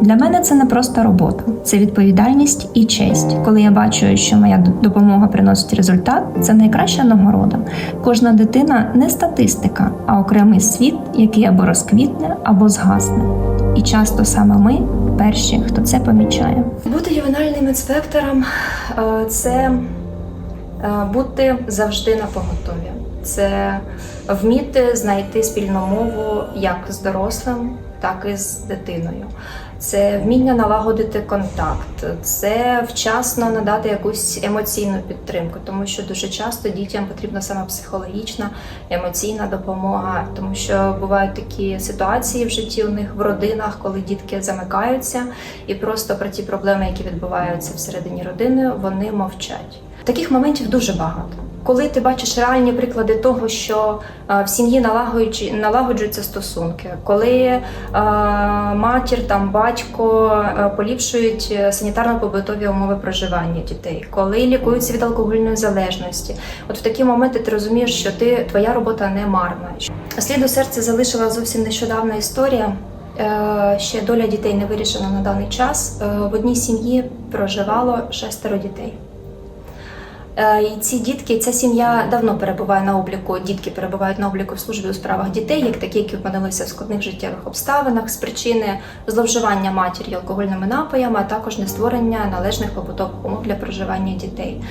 Для мене це не просто робота, це відповідальність і честь. Коли я бачу, що моя допомога приносить результат, це найкраща нагорода. Кожна дитина не статистика, а окремий світ, який або розквітне, або згасне. І часто саме ми перші, хто це помічає. Бути ювенальним інспектором е, це е, бути завжди на поготові. Це вміти знайти спільну мову як з дорослим, так і з дитиною. Це вміння налагодити контакт, це вчасно надати якусь емоційну підтримку, тому що дуже часто дітям потрібна саме психологічна, емоційна допомога, тому що бувають такі ситуації в житті у них в родинах, коли дітки замикаються, і просто про ті проблеми, які відбуваються всередині родини, вони мовчать. Таких моментів дуже багато. Коли ти бачиш реальні приклади того, що в сім'ї налагоджуються, стосунки, коли е, матір, там батько е, поліпшують е, санітарно-побутові умови проживання дітей, коли лікуються від алкогольної залежності, от в такі моменти ти розумієш, що ти твоя робота не марна. Слід у серці залишила зовсім нещодавна історія. Ще доля дітей не вирішена на даний час. В одній сім'ї проживало шестеро дітей. Е, І ці дітки, ця сім'я давно перебуває на обліку. Дітки перебувають на обліку в службі у справах дітей, як такі, які опинилися в складних життєвих обставинах з причини зловживання матір'ю алкогольними напоями, а також нестворення належних побутових умов для проживання дітей.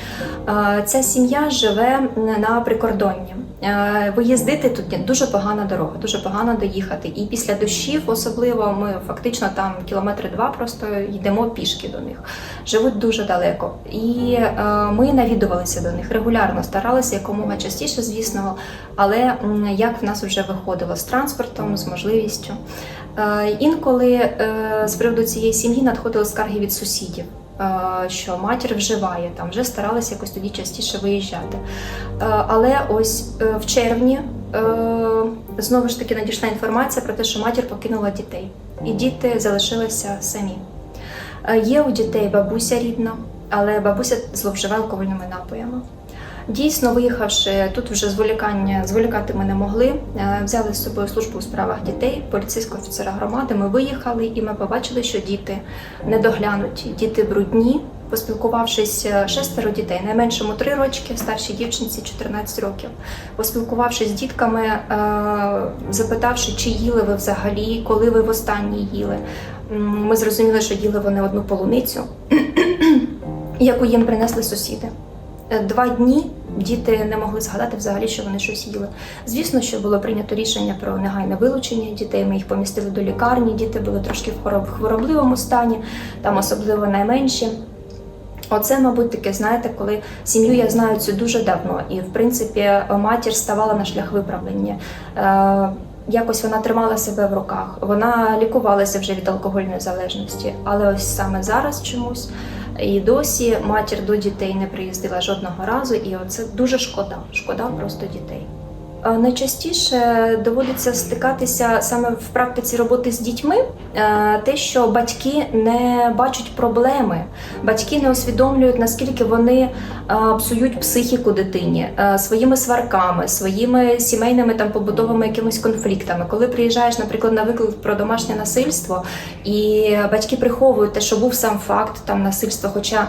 Е, Ця сім'я живе на прикордонні. Е, Виїздити тут дуже погана дорога, дуже погано доїхати. І після дощів, особливо, ми фактично там кілометри два просто йдемо пішки до них. Живуть дуже далеко. І е, ми навідувалися до них регулярно, старалися якомога частіше, звісно, але як в нас вже виходило з транспортом, з можливістю. Е, інколи з приводу цієї сім'ї надходили скарги від сусідів. Е, Що матір вживає, там вже старалася якось тоді частіше виїжджати. Е, Але ось е, в червні знову ж таки надійшла інформація про те, що матір покинула дітей, і діти залишилися самі. Є у дітей бабуся рідна, але бабуся зловживає алкогольними напоями. Дійсно, виїхавши тут, вже зволікання зволікати ми не могли. Е, Взяли з собою службу у справах дітей, поліцейського офіцера громади. Ми виїхали і ми побачили, що діти недоглянуті, діти брудні. Поспілкувавшись е, шестеро дітей, найменшому три рочки, старшій дівчинці 14 років. Поспілкувавшись з дітками, е, запитавши, чи їли ви взагалі, коли ви востаннє їли. Ми зрозуміли, що їли вони одну полуницю, яку їм принесли сусіди. Два дні діти не могли згадати взагалі, що вони щось їли. Звісно, що було прийнято рішення про негайне вилучення дітей. Ми їх помістили до лікарні. Діти були трошки в хвороб- хворобливому стані, там особливо найменші. Оце, мабуть, таке, знаєте, коли сім'ю я знаю цю дуже давно, і в принципі матір ставала на шлях виправлення. Е, якось вона тримала себе в руках, вона лікувалася вже від алкогольної залежності, але ось саме зараз чомусь і досі матір до дітей не приїздила жодного разу, і оце дуже шкода. Шкода просто дітей. Е, Найчастіше доводиться стикатися саме в практиці роботи з дітьми, е, те, що батьки не бачать проблеми, батьки не усвідомлюють, наскільки вони е, псують психіку дитині своїми сварками, своїми сімейними там побутовими якимись конфліктами. Коли приїжджаєш, наприклад, на виклик про домашнє насильство, і батьки приховують те, що був сам факт там насильства, хоча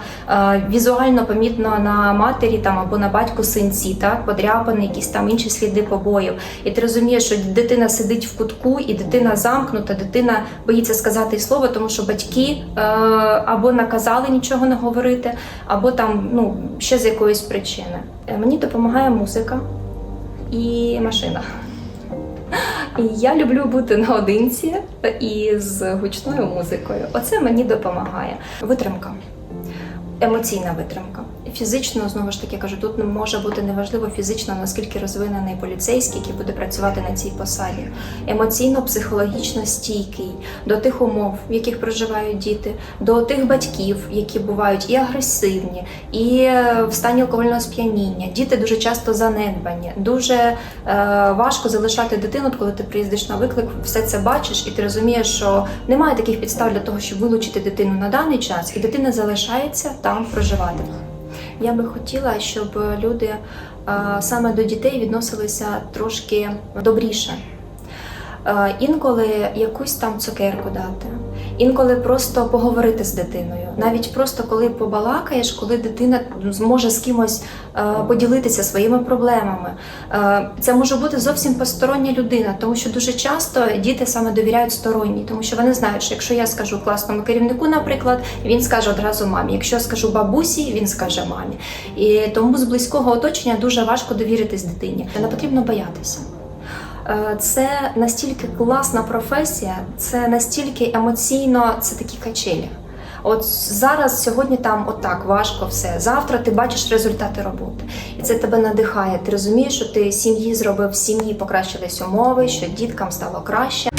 візуально помітно на матері там або на батьку синці, так подряпані, якісь там інші сліди побоїв. І ти розумієш, що дитина сидить в кутку, і дитина замкнута, дитина боїться сказати слово, тому що батьки е, або наказали нічого не говорити, або там ну ще з якоїсь причини. Е, Мені допомагає музика і машина. І я люблю бути наодинці і з гучною музикою. Оце мені допомагає. Витримка, емоційна витримка. Фізично, знову ж таки кажу, тут не може бути неважливо фізично, наскільки розвинений поліцейський, який буде працювати на цій посаді. Емоційно-психологічно стійкий до тих умов, в яких проживають діти, до тих батьків, які бувають і агресивні, і е, в стані алкогольного сп'яніння. Діти дуже часто занедбані. Дуже е, важко залишати дитину, коли ти приїздиш на виклик, все це бачиш, і ти розумієш, що немає таких підстав для того, щоб вилучити дитину на даний час, і дитина залишається там проживати. Я би хотіла, щоб люди е, саме до дітей відносилися трошки добріше. Е, Інколи якусь там цукерку дати, Інколи просто поговорити з дитиною, навіть просто коли побалакаєш, коли дитина зможе з кимось е, поділитися своїми проблемами. Е, це може бути зовсім постороння людина, тому що дуже часто діти саме довіряють сторонній, тому що вони знають, що якщо я скажу класному керівнику, наприклад, він скаже одразу мамі. Якщо я скажу бабусі, він скаже мамі. І тому з близького оточення дуже важко довіритись дитині. Не потрібно боятися. Е, Це настільки класна професія, це настільки емоційно, це такі качелі. От зараз, сьогодні там отак важко все. Завтра ти бачиш результати роботи, і це тебе надихає. Ти розумієш, що ти сім'ї зробив сім'ї, покращились умови, що діткам стало краще.